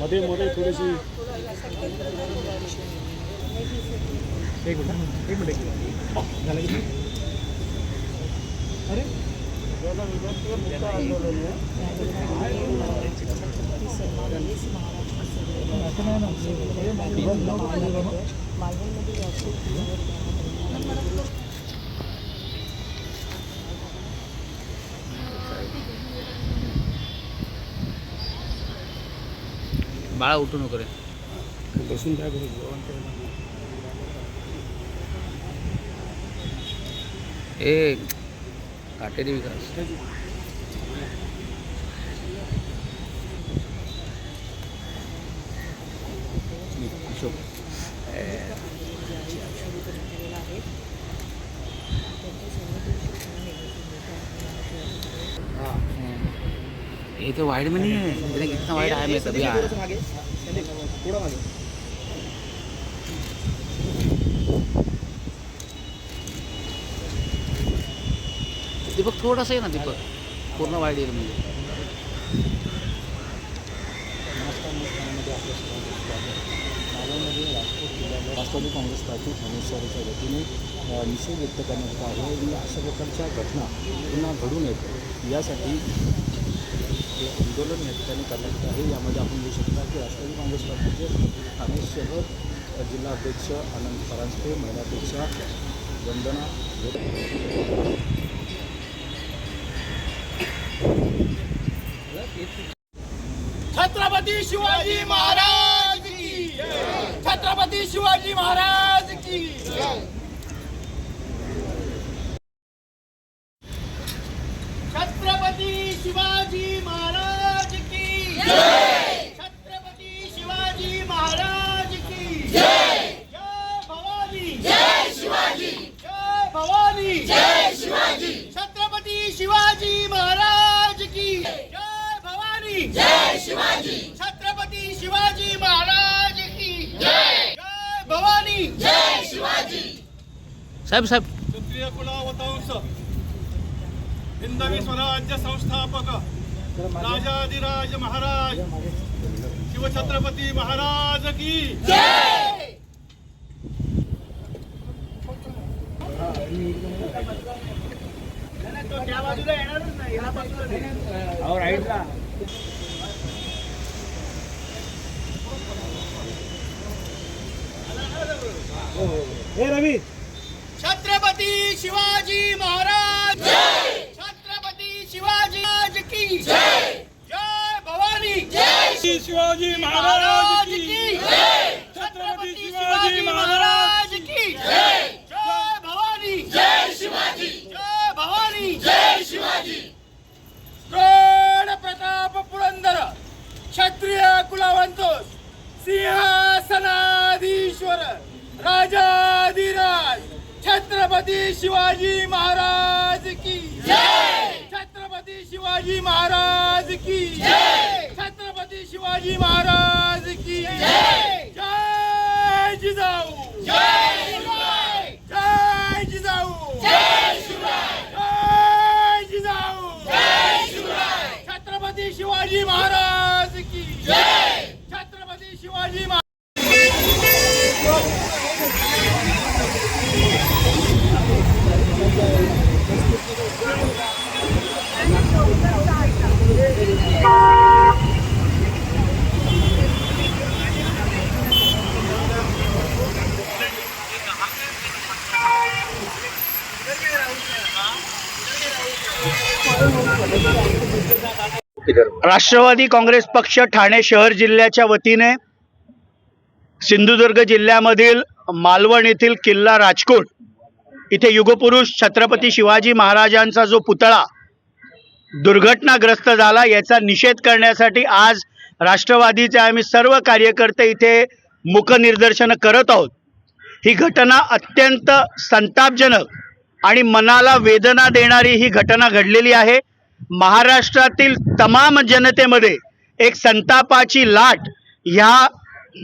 मध्ये मध्ये थोडीशी एक मिनिट एक मिनिट झालं की नाही? अरे असं बाळा उठू नको रे. बसून काय करू. ए काटेरी विकास. ये तो वाइड में नहीं है। इतने कितना वाइड आया मैं तभी आया। थोडंसं मागे संदीप, थोडं दीपक थोडासा आहे ना दीपक। पूर्ण वाईड येईल म्हणजे राष्ट्रवादी काँग्रेस पार्टी ठाणे वतीने निषेध व्यक्त करण्यात येत आहे. आणि अशा प्रकारच्या घटना पुन्हा घडून येत यासाठी हे आंदोलन या ठिकाणी करण्यात येत आहे यामध्ये आपण घेऊ शकता की राष्ट्रवादी काँग्रेस पक्षाचे ठाणे शहर जिल्हा अध्यक्ष आनंद परांजपे महिलाध्यक्षा वंदना छत्रपती शिवाजी महाराज की छत्रपती शिवाजी महाराज की छत्रपती शिवाजी महाराज की छत्रपती शिवाजी महाराज की जय भवानी जय शिवाजी जय भवानी जय शिवाजी छत्रपती शिवाजी महाराज की जय भवानी जय शिवाजी छत्रपती शिवाजी महाराज की जय जय भवानी जय शिवाजी साहेब साहेब. क्षत्रिय कुलावतांस हिंदवी स्वराज्य संस्थापक. राजाधिराज महाराज. शिवछत्रपती महाराज की. हे रवी. छत्रपती शिवाजी महाराज। छत्रपती शिवाजी की। जय जय भवानी। जय शिवाजी महाराज की। छत्रपती शिवाजी महाराज की। जय जय भवानी जय शिवाजी जय भवानी जय शिवाजी द्रोण प्रताप पुरंदर क्षत्रिय कुलवंतोस सिंहासनाधीश्वर राजाधिराज छत्रपती शिवाजी महाराज की जय! छत्रपती शिवाजी महाराज की जय! छत्रपती शिवाजी महाराज की जय! जय जिजाऊ! जय जय जिजाऊ! जय जय जिजाऊ! जय छत्रपती शिवाजी महाराज की जय छत्रपती शिवाजी महाराज राष्ट्रवादी काँग्रेस पक्ष ठाणे शहर जिल्ह्याच्या वतीने सिंधुदुर्ग जिल्ह्यामधील मालवण येथील किल्ला राजकोट इथे युगपुरुष छत्रपती शिवाजी महाराजांचा जो पुतळा दुर्घटनाग्रस्त झाला याचा निषेध करण्यासाठी आज राष्ट्रवादीचे आम्ही सर्व कार्यकर्ते इथे मुखनिर्दर्शनं करत आहोत. ही घटना अत्यंत संतापजनक आणि मनाला वेदना देणारी ही घटना घडलेली आहे. महाराष्ट्रातील तमाम जनतेमध्ये एक संतापाची लाट ह्या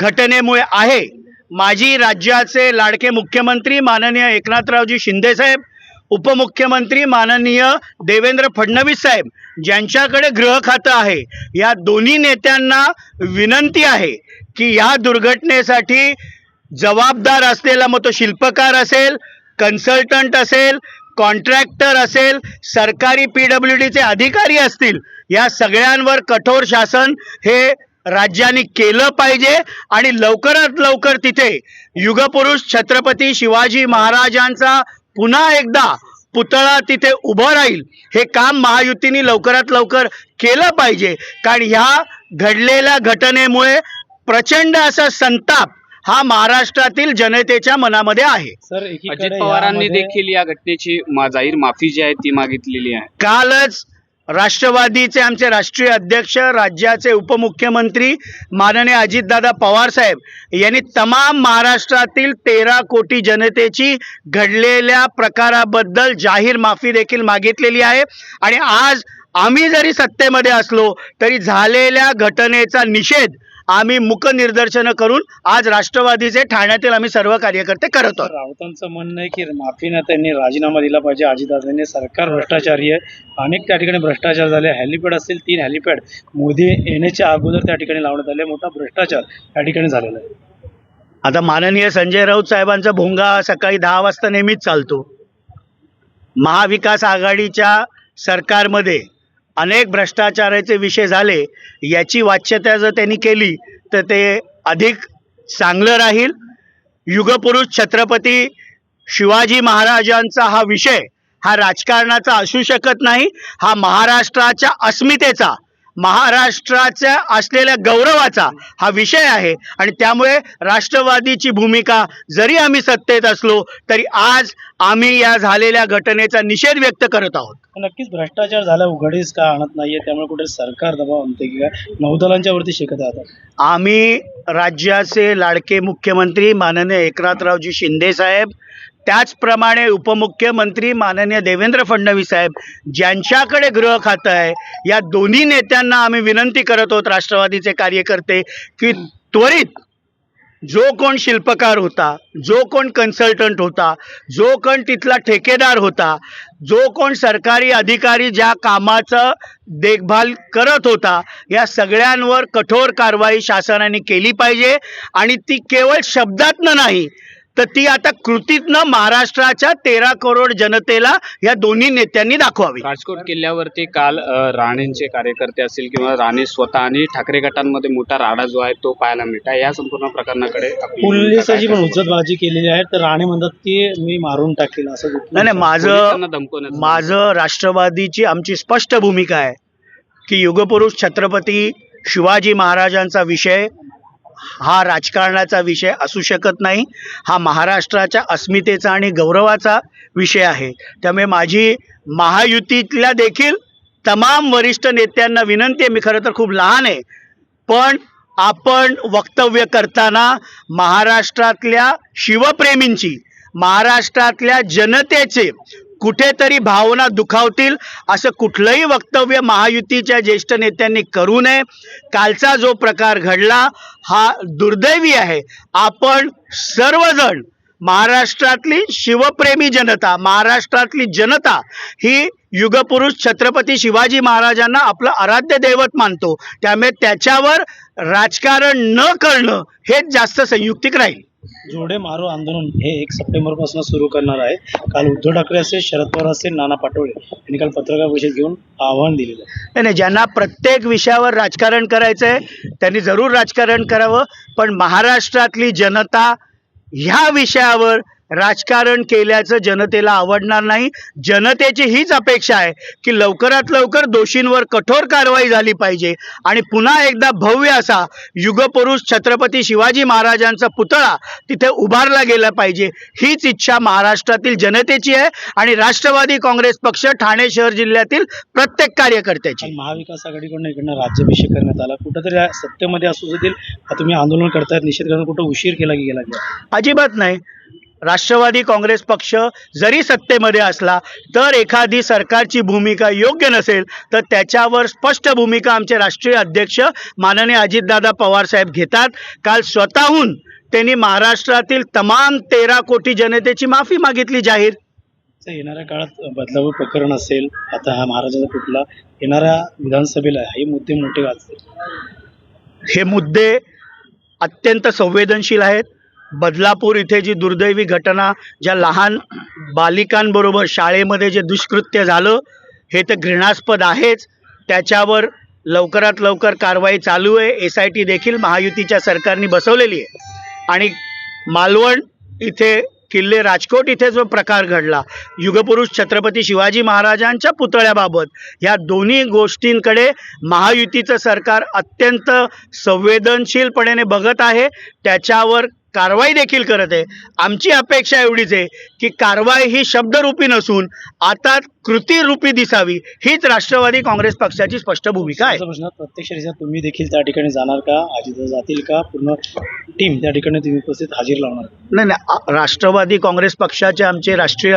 घटनेमुळे आहे. माजी राज्याचे लाडके मुख्यमंत्री माननीय एकनाथरावजी शिंदेसाहेब उपमुख्यमंत्री माननीय देवेंद्र फडणवीस साहेब ज्यांच्याकडे गृह खातं आहे या दोन्ही नेत्यांना विनंती आहे की या दुर्घटनेसाठी जबाबदार असलेला मग तो शिल्पकार असेल कन्सल्टंट असेल कॉन्ट्रॅक्टर असेल सरकारी पी डब्ल्यू डीचे अधिकारी असतील या सगळ्यांवर कठोर शासन हे राज्याने केलं पाहिजे आणि लवकरात लवकर तिथे युगपुरुष छत्रपती शिवाजी महाराजांचा पुन्हा एकदा पुतळा तिथे उभं राहील. हे काम महायुतीने लवकरात लवकर केलं पाहिजे. कारण ह्या घडलेल्या घटनेमुळे प्रचंड असा संताप हा महाराष्ट्रातील जनतेच्या मनामध्ये आहे. सर अजित पवारांनी देखील या घटनेची जाहीर माफी जी आहे ती मागितलेली आहे. कालच राष्ट्रवादीचे आमचे राष्ट्रीय अध्यक्ष राज्याचे उपमुख्यमंत्री माननीय अजितदादा पवार साहेब यांनी तमाम महाराष्ट्रातील तेरा कोटी जनतेची घडलेल्या प्रकाराबद्दल जाहीर माफी देखील मागितलेली आहे. आणि आज आम्ही जरी सत्तेमध्ये असलो तरी झालेल्या घटनेचा निषेध आम्ही मुक निदर्शनं करून आज राष्ट्रवादीचे ठाण्यातील आम्ही सर्व कार्यकर्ते करत आहोत. राऊतांचं म्हणणं आहे की माफीनं त्यांनी राजीनामा दिला पाहिजे. अजितदादांनी सरकार भ्रष्टाचारी आहे. अनेक त्या ठिकाणी भ्रष्टाचार झाले. हॅलिपॅड असतील तीन हॅलिपॅड मोदी येण्याच्या अगोदर त्या ठिकाणी लावण्यात आले. मोठा भ्रष्टाचार त्या ठिकाणी झालेला आहे. आता माननीय संजय राऊत साहेबांचा भोंगा सकाळी दहा वाजता नेहमीच चालतो. महाविकास आघाडीच्या सरकारमध्ये अनेक भ्रष्टाचाराचे विषय झाले याची वाच्यता जर त्यांनी केली तर ते अधिक चांगलं राहील. युगपुरुष छत्रपती शिवाजी महाराजांचा हा विषय हा राजकारणाचा असू शकत नाही हा महाराष्ट्राच्या अस्मितेचा महाराष्ट्राच्या असलेल्या गौरवाचा हा विषय आहे. आणि त्यामुळे राष्ट्रवादीची भूमिका जरी आम्ही सत्तेत असलो तरी आज आम्ही या झालेल्या घटनेचा निषेध व्यक्त करत आहोत. नक्कीच भ्रष्टाचार झाला उघडीस का आणत नाहीये त्यामुळे कुठे सरकार दबाव आणते की काय? नौदलांच्या वरती शिकत आहे आता. आम्ही राज्याचे लाडके मुख्यमंत्री माननीय एकनाथरावजी शिंदे साहेब त्याचप्रमाणे उपमुख्यमंत्री माननीय देवेंद्र फडणवीस साहेब ज्यांच्याकडे गृह खातं आहे या दोन्ही नेत्यांना आम्ही विनंती करत आहोत राष्ट्रवादीचे कार्यकर्ते की त्वरित जो कोण शिल्पकार होता जो कोण कन्सल्टंट होता जो कोण तिथला ठेकेदार होता जो कोण सरकारी अधिकारी ज्या कामाचं देखभाल करत होता या सगळ्यांवर कठोर कारवाई शासनाने केली पाहिजे. आणि ती केवळ शब्दातनं नाही तर ती आता कृतीतनं महाराष्ट्राच्या तेरा करोड जनतेला या दोन्ही नेत्यांनी दाखवावी. राजकोट किल्ल्यावरती काल अ, राणेंचे कार्यकर्ते असतील किंवा राणे स्वतः आणि ठाकरे गटांमध्ये मोठा राडा जो आहे तो पाहायला मिळता या संपूर्ण प्रकरणाकडे आपली पोलिसाची पण उज्जतबाजी केलेली आहे. तर राणे म्हणतात की मी मारून टाकेल असं नाही नाही माझं पोलिसांना धमकवण्याचं माझं राष्ट्रवादीची आमची स्पष्ट भूमिका आहे की युगपुरुष छत्रपती शिवाजी महाराजांचा विषय हा राजकारणाचा विषय असू शकत नाही. हा महाराष्ट्राच्या अस्मितेचा आणि गौरवाचा विषय आहे. त्यामुळे माझी महायुतीतल्या देखील तमाम वरिष्ठ नेत्यांना विनंती आहे. मी खरं तर खूप लहान आहे. पण आपण वक्तव्य करताना महाराष्ट्रातल्या शिवप्रेमींची महाराष्ट्रातल्या जनतेचे कुठेतरी भावना दुखावतील असं कुठलंही वक्तव्य महायुतीच्या ज्येष्ठ नेत्यांनी करू नये. कालचा जो प्रकार घडला हा दुर्दैवी आहे. आपण सर्वजण महाराष्ट्रातली शिवप्रेमी जनता महाराष्ट्रातली जनता ही युगपुरुष छत्रपती शिवाजी महाराजांना आपलं आराध्य दैवत मानतो. त्यामुळे त्याच्यावर राजकारण न करणं हेच जास्त संयुक्तिक राहील. जोडे मारो आंदोलन हे एक सप्टेंबरपासून सुरू करणार आहे. काल उद्धव ठाकरे असेल शरद पवार असेल नाना पाटोळे यांनी काल पत्रकार परिषद घेऊन आव्हान दिलेलं आहे. नाही नाही ज्यांना प्रत्येक विषयावर राजकारण करायचं आहे त्यांनी जरूर राजकारण करावं पण महाराष्ट्रातली जनता ह्या विषयावर राजकारण केल्याचं जनतेला आवडणार नाही. जनतेची हीच अपेक्षा आहे की लवकरात लवकर दोषींवर कठोर कारवाई झाली पाहिजे. आणि पुन्हा एकदा भव्य असा युगपुरुष छत्रपती शिवाजी महाराजांचा पुतळा तिथे उभारला गेला पाहिजे. हीच इच्छा महाराष्ट्रातील जनतेची आहे आणि राष्ट्रवादी काँग्रेस पक्ष ठाणे शहर जिल्ह्यातील प्रत्येक कार्यकर्त्याची. महाविकास आघाडीकडून इकडनं राज्याभिषेक करण्यात आला. कुठंतरी सत्तेमध्ये असू देखील तुम्ही आंदोलन करतायत निषेध करून कुठं उशीर केला की गेला अजिबात नाही. राष्ट्रवादी काँग्रेस पक्ष जरी सत्तेमध्ये असला तर एखादी सरकारची भूमिका योग्य नसेल तर त्याच्यावर स्पष्ट भूमिका आमचे राष्ट्रीय अध्यक्ष माननीय अजितदादा पवार साहेब घेतात. काल स्वतःहून त्यांनी महाराष्ट्रातील तमाम तेरा कोटी जनतेची माफी मागितली जाहीर. येणाऱ्या काळात बदलावं प्रकरण असेल आता हा महाराजाचा पुतळा येणाऱ्या विधानसभेला हे मुद्दे मोठे हे मुद्दे अत्यंत संवेदनशील आहेत. बदलापूर इथे जी दुर्दैवी घटना ज्या लहान बालिकांबरोबर शाळेमध्ये जे दुष्कृत्य झालं हे तर घृणास्पद आहेच. त्याच्यावर लवकरात लवकर कारवाई चालू आहे. एस आय टी देखील महायुतीच्या सरकारने बसवलेली आहे. आणि मालवण इथे किल्ले राजकोट इथे जो प्रकार घडला युगपुरुष छत्रपती शिवाजी महाराजांच्या पुतळ्याबाबत ह्या दोन्ही गोष्टींकडे महायुतीचं सरकार अत्यंत संवेदनशीलपणे बघत आहे. त्याच्यावर कारवाई देखील करत आहे. आमची अपेक्षा एवढीच आहे की कारवाई ही शब्दरूपी नसून आता कृतीरूपी दिसावी हीच राष्ट्रवादी काँग्रेस पक्षाची स्पष्ट भूमिका आहे. प्रश्न प्रत्यक्षरित्या तुम्ही देखील त्या ठिकाणी जाणार का अजित जातील का पूर्ण टीम त्या ठिकाणी तुम्ही उपस्थित हजेर लावणार नाही नाही राष्ट्रवादी काँग्रेस पक्षाचे आमचे राष्ट्रीय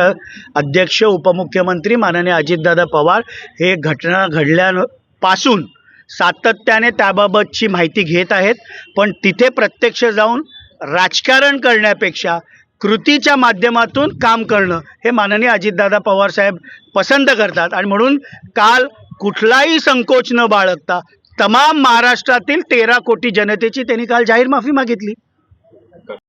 अध्यक्ष उपमुख्यमंत्री माननीय अजितदादा पवार हे घटना घडल्यापासून सातत्याने त्याबाबतची माहिती घेत आहेत. पण तिथे प्रत्यक्ष जाऊन राजकारण करण्यापेक्षा कृतीच्या माध्यमातून काम करणं हे माननीय अजितदादा पवार साहेब पसंत करतात. आणि म्हणून काल कुठलाही संकोच न बाळगता तमाम महाराष्ट्रातील तेरा कोटी जनतेची त्यांनी काल जाहीर माफी मागितली.